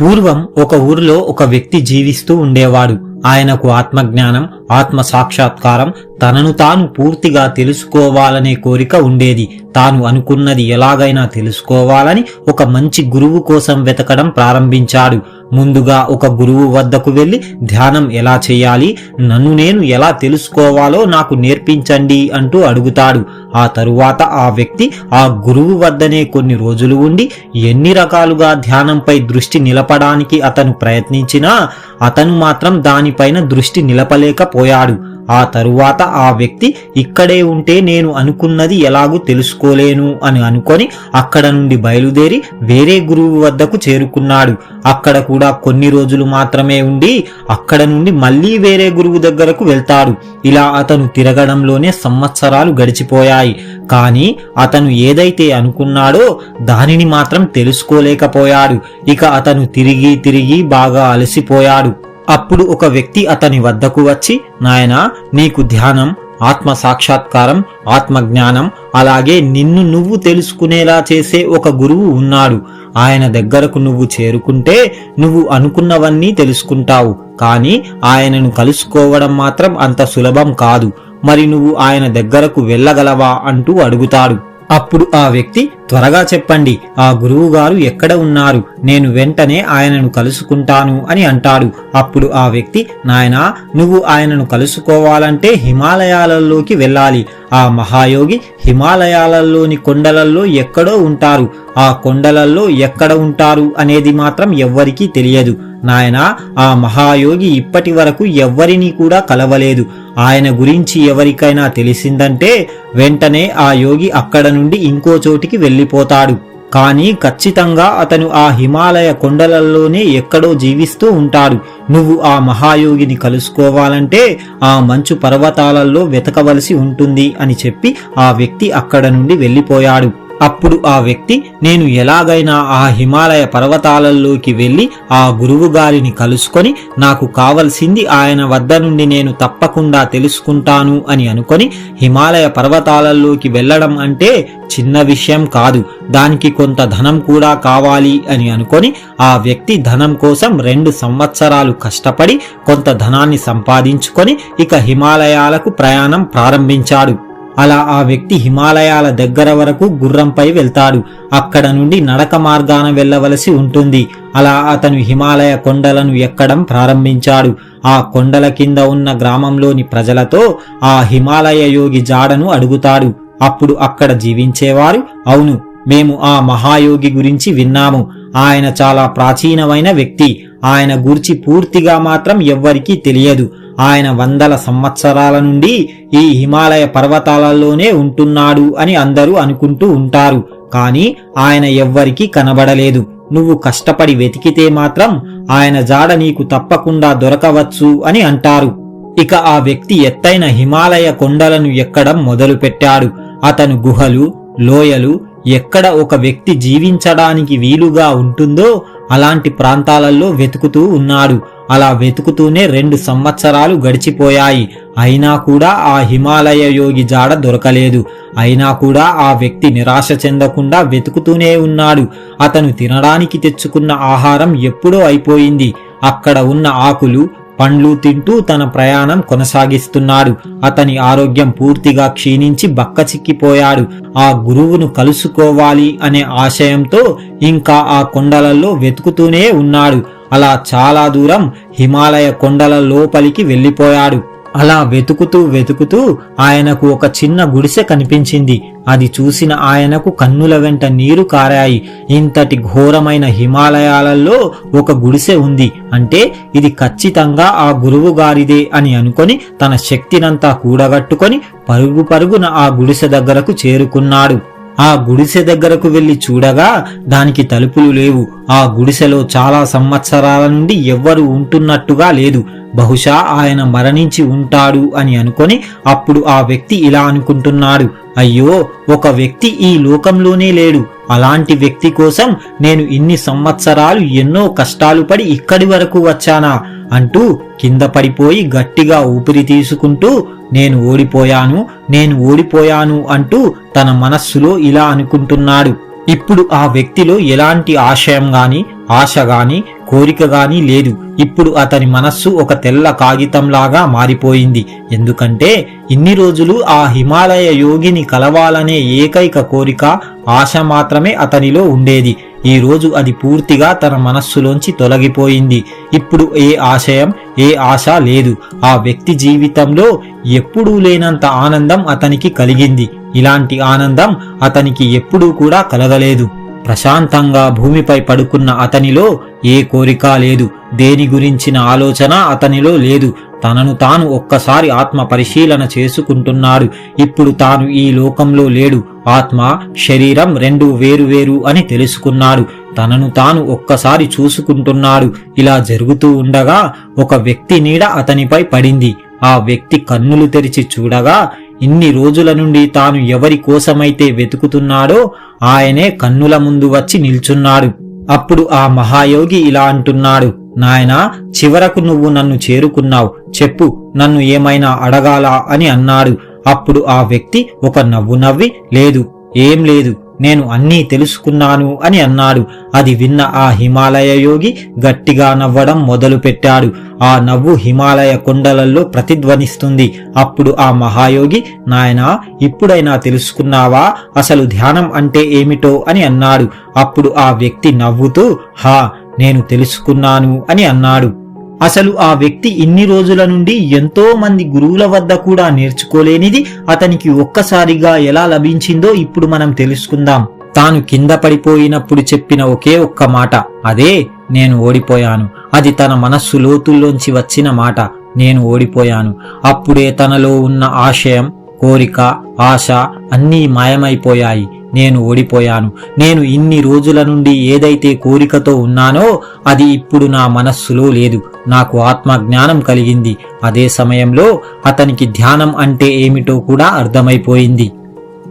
పూర్వం ఒక ఊరిలో ఒక వ్యక్తి జీవిస్తూ ఉండేవాడు. ఆయనకు ఆత్మజ్ఞానం ఆత్మ సాక్షాత్కారం తనను తాను పూర్తిగా తెలుసుకోవాలనే కోరిక ఉండేది. తాను అనుకున్నది ఎలాగైనా తెలుసుకోవాలని ఒక మంచి గురువు కోసం వెతకడం ప్రారంభించాడు. ముందుగా ఒక గురువు వద్దకు వెళ్ళి ధ్యానం ఎలా చేయాలి? నన్ను నేను ఎలా తెలుసుకోవాలో నాకు నేర్పించండి అంటూ అడుగుతాడు. ఆ తరువాత ఆ వ్యక్తి ఆ గురువు వద్దనే కొన్ని రోజులు ఉండి ఎన్ని రకాలుగా ధ్యానంపై దృష్టి నిలపడానికి అతను ప్రయత్నించినా అతను మాత్రం దానిపైన దృష్టి నిలపలేకపోయాడు. ఆ తరువాత ఆ వ్యక్తి ఇక్కడే ఉంటే నేను అనుకున్నది ఎలాగూ తెలుసుకోలేను అని అనుకొని అక్కడ నుండి బయలుదేరి వేరే గురువు వద్దకు చేరుకున్నాడు. అక్కడ కూడా కొన్ని రోజులు మాత్రమే ఉండి అక్కడ నుండి మళ్ళీ వేరే గురువు దగ్గరకు వెళ్తాడు. ఇలా అతను తిరగడంలోనే సంవత్సరాలు గడిచిపోయాయి. కానీ అతను ఏదైతే అనుకున్నాడో దానిని మాత్రం తెలుసుకోలేకపోయాడు. ఇక అతను తిరిగి తిరిగి బాగా అలసిపోయాడు. అప్పుడు ఒక వ్యక్తి అతని వద్దకు వచ్చి నాయనా నీకు ధ్యానం ఆత్మ సాక్షాత్కారం ఆత్మజ్ఞానం అలాగే నిన్ను నువ్వు తెలుసుకునేలా చేసే ఒక గురువు ఉన్నాడు. ఆయన దగ్గరకు నువ్వు చేరుకుంటే నువ్వు అనుకున్నవన్నీ తెలుసుకుంటావు. కానీ ఆయనను కలుసుకోవడం మాత్రం అంత సులభం కాదు. మరి నువ్వు ఆయన దగ్గరకు వెళ్ళగలవా? అంటూ అడుగుతాడు. అప్పుడు ఆ వ్యక్తి త్వరగా చెప్పండి ఆ గురువు గారు ఎక్కడ ఉన్నారు? నేను వెంటనే ఆయనను కలుసుకుంటాను అని అంటాడు. అప్పుడు ఆ వ్యక్తి నాయనా నువ్వు ఆయనను కలుసుకోవాలంటే హిమాలయాలలోకి వెళ్ళాలి. ఆ మహాయోగి హిమాలయాలలోని కొండలల్లో ఎక్కడో ఉంటారు. ఆ కొండలలో ఎక్కడ ఉంటారు అనేది మాత్రం ఎవ్వరికీ తెలియదు. నాయనా ఆ మహాయోగి ఇప్పటి వరకు ఎవ్వరినీ కూడా కలవలేదు. ఆయన గురించి ఎవరికైనా తెలిసిందంటే వెంటనే ఆ యోగి అక్కడ నుండి ఇంకో చోటికి వెళ్ళిపోతాడు. కానీ ఖచ్చితంగా అతను ఆ హిమాలయ కొండలలోనే ఎక్కడో జీవిస్తూ ఉంటాడు. నువ్వు ఆ మహాయోగిని కలుసుకోవాలంటే ఆ మంచు పర్వతాలలో వెతకవలసి ఉంటుంది అని చెప్పి ఆ వ్యక్తి అక్కడ నుండి వెళ్ళిపోయాడు. అప్పుడు ఆ వ్యక్తి నేను ఎలాగైనా ఆ హిమాలయ పర్వతాలలోకి వెళ్ళి ఆ గురువు గారిని కలుసుకొని నాకు కావలసింది ఆయన వద్ద నుండి నేను తప్పకుండా తెలుసుకుంటాను అని అనుకొని హిమాలయ పర్వతాలలోకి వెళ్ళడం అంటే చిన్న విషయం కాదు. దానికి కొంత ధనం కూడా కావాలి అని అనుకొని ఆ వ్యక్తి ధనం కోసం రెండు సంవత్సరాలు కష్టపడి కొంత ధనాన్ని సంపాదించుకొని ఇక హిమాలయాలకు ప్రయాణం ప్రారంభించాడు. అలా ఆ వ్యక్తి హిమాలయాల దగ్గర వరకు గుర్రంపై వెళ్తాడు. అక్కడ నుండి నడక మార్గాన వెళ్ళవలసి ఉంటుంది. అలా అతను హిమాలయ కొండలను ఎక్కడం ప్రారంభించాడు. ఆ కొండల కింద ఉన్న గ్రామంలోని ప్రజలతో ఆ హిమాలయ యోగి జాడను అడుగుతాడు. అప్పుడు అక్కడ జీవించేవారు అవును మేము ఆ మహాయోగి గురించి విన్నాము. ఆయన చాలా ప్రాచీనమైన వ్యక్తి. ఆయన గూర్చి పూర్తిగా మాత్రం ఎవ్వరికీ తెలియదు. ఆయన వందల సంవత్సరాల నుండి ఈ హిమాలయ పర్వతాలలోనే ఉంటున్నాడు అని అందరూ అనుకుంటూ ఉంటారు. కానీ ఆయన ఎవ్వరికీ కనబడలేదు. నువ్వు కష్టపడి వెతికితే మాత్రం ఆయన జాడ నీకు తప్పకుండా దొరకవచ్చు అని అంటారు. ఇక ఆ వ్యక్తి ఎత్తైన హిమాలయ కొండలను ఎక్కడం మొదలుపెట్టాడు. అతను గుహలు లోయలు ఎక్కడ ఒక వ్యక్తి జీవించడానికి వీలుగా ఉంటుందో అలాంటి ప్రాంతాలలో వెతుకుతూ ఉన్నాడు. అలా వెతుకుతూనే రెండు సంవత్సరాలు గడిచిపోయాయి. అయినా కూడా ఆ హిమాలయ యోగి జాడ దొరకలేదు. అయినా కూడా ఆ వ్యక్తి నిరాశ చెందకుండా వెతుకుతూనే ఉన్నాడు. అతను తినడానికి తెచ్చుకున్న ఆహారం ఎప్పుడో అయిపోయింది. అక్కడ ఉన్న ఆకులు పండ్లు తింటూ తన ప్రయాణం కొనసాగిస్తున్నాడు. అతని ఆరోగ్యం పూర్తిగా క్షీణించి బక్కచిక్కిపోయాడు. ఆ గురువును కలుసుకోవాలి అనే ఆశయంతో ఇంకా ఆ కొండలలో వెతుకుతూనే ఉన్నాడు. అలా చాలా దూరం హిమాలయ కొండల లోపలికి వెళ్ళిపోయాడు. అలా వెతుకుతూ వెతుకుతూ ఆయనకు ఒక చిన్న గుడిసె కనిపించింది. అది చూసిన ఆయనకు కన్నుల వెంట నీరు కారాయి. ఇంతటి ఘోరమైన హిమాలయాలలో ఒక గుడిసె ఉంది. అంటే ఇది ఖచ్చితంగా ఆ గురువు గారిదే అని అనుకొని తన శక్తినంతా కూడగట్టుకొని పరుగు పరుగున ఆ గుడిసె దగ్గరకు చేరుకున్నాడు. ఆ గుడిసె దగ్గరకు వెళ్ళి చూడగా దానికి తలుపులు లేవు. ఆ గుడిసెలో చాలా సంవత్సరాల నుండి ఎవ్వరు ఉంటున్నట్టుగా లేదు. బహుశా ఆయన మరణించి ఉంటాడు అని అనుకొని అప్పుడు ఆ వ్యక్తి ఇలా అనుకుంటున్నాడు. అయ్యో ఒక వ్యక్తి ఈ లోకంలోనే లేడు. అలాంటి వ్యక్తి కోసం నేను ఇన్ని సంవత్సరాలు ఎన్నో కష్టాలు పడి ఇక్కడి వరకు వచ్చానా? అంటూ కింద పడిపోయి గట్టిగా ఊపిరి తీసుకుంటూ నేను ఓడిపోయాను నేను ఓడిపోయాను అంటూ తన మనస్సులో ఇలా అనుకుంటున్నాడు. ఇప్పుడు ఆ వ్యక్తిలో ఎలాంటి ఆశయం గాని ఆశ గాని కోరిక గాని లేదు. ఇప్పుడు అతని మనస్సు ఒక తెల్ల కాగితంలాగా మారిపోయింది. ఎందుకంటే ఇన్ని రోజులు ఆ హిమాలయ యోగిని కలవాలనే ఏకైక కోరిక ఆశ మాత్రమే అతనిలో ఉండేది. ఈ రోజు అది పూర్తిగా తన మనస్సులోంచి తొలగిపోయింది. ఇప్పుడు ఏ ఆశయం ఏ ఆశ లేదు. ఆ వ్యక్తి జీవితంలో ఎప్పుడూ లేనంత ఆనందం అతనికి కలిగింది. ఇలాంటి ఆనందం అతనికి ఎప్పుడూ కూడా కలగలేదు. ప్రశాంతంగా భూమిపై పడుకున్న అతనిలో ఏ కోరిక లేదు. దేని గురించిన ఆలోచన అతనిలో లేదు. తనను తాను ఒక్కసారి ఆత్మ పరిశీలన చేసుకుంటున్నాడు. ఇప్పుడు తాను ఈ లోకంలో లేడు. ఆత్మ శరీరం రెండు వేరు వేరు అని తెలుసుకున్నాడు. తనను తాను ఒక్కసారి చూసుకుంటున్నాడు. ఇలా జరుగుతూ ఉండగా ఒక వ్యక్తి నీడ అతనిపై పడింది. ఆ వ్యక్తి కన్నులు తెరిచి చూడగా ఇన్ని రోజుల నుండి తాను ఎవరి కోసమైతే వెతుకుతున్నాడో ఆయనే కన్నుల ముందు వచ్చి నిల్చున్నాడు. అప్పుడు ఆ మహాయోగి ఇలా అంటున్నాడు నాయనా చివరకు నువ్వు నన్ను చేరుకున్నావు. చెప్పు నన్ను ఏమైనా అడగాలా? అని అన్నాడు. అప్పుడు ఆ వ్యక్తి ఒక నవ్వు నవ్వి లేదు ఏం లేదు. నేను అన్నీ తెలుసుకున్నాను అని అన్నాడు. అది విన్న ఆ హిమాలయ యోగి గట్టిగా నవ్వడం మొదలుపెట్టాడు. ఆ నవ్వు హిమాలయ కొండలలో ప్రతిధ్వనిస్తుంది. అప్పుడు ఆ మహాయోగి నాయనా ఇప్పుడైనా తెలుసుకున్నావా? అసలు ధ్యానం అంటే ఏమిటో? అని అన్నాడు. అప్పుడు ఆ వ్యక్తి నవ్వుతూ హా నేను తెలుసుకున్నాను అని అన్నాడు. అసలు ఆ వ్యక్తి ఇన్ని రోజుల నుండి ఎంతో మంది గురువుల వద్ద కూడా నేర్చుకోలేనిది అతనికి ఒక్కసారిగా ఎలా లభించిందో ఇప్పుడు మనం తెలుసుకుందాం. తాను కింద పడిపోయినప్పుడు చెప్పిన ఒకే ఒక్క మాట అదే నేను ఓడిపోయాను. అది తన మనస్సు లోతుల్లోంచి వచ్చిన మాట నేను ఓడిపోయాను. అప్పుడే తనలో ఉన్న ఆశయం కోరిక ఆశ అన్నీ మాయమైపోయాయి. నేను ఓడిపోయాను. నేను ఇన్ని రోజుల నుండి ఏదైతే కోరికతో ఉన్నానో అది ఇప్పుడు నా మనస్సులో లేదు. నాకు ఆత్మజ్ఞానం కలిగింది. అదే సమయంలో అతనికి ధ్యానం అంటే ఏమిటో కూడా అర్థమైపోయింది.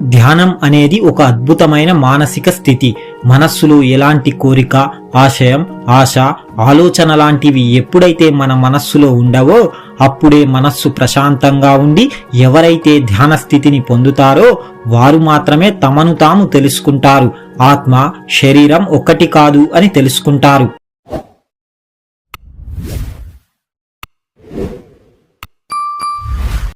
ధ్యానం అనేది ఒక అద్భుతమైన మానసిక స్థితి. మనస్సులో ఎలాంటి కోరిక ఆశయం ఆశ ఆలోచన లాంటివి ఎప్పుడైతే మన మనస్సులో ఉండవో అప్పుడే మనస్సు ప్రశాంతంగా ఉండి ఎవరైతే ధ్యాన స్థితిని పొందుతారో వారు మాత్రమే తమను తాము తెలుసుకుంటారు. ఆత్మ శరీరం ఒక్కటి కాదు అని తెలుసుకుంటారు.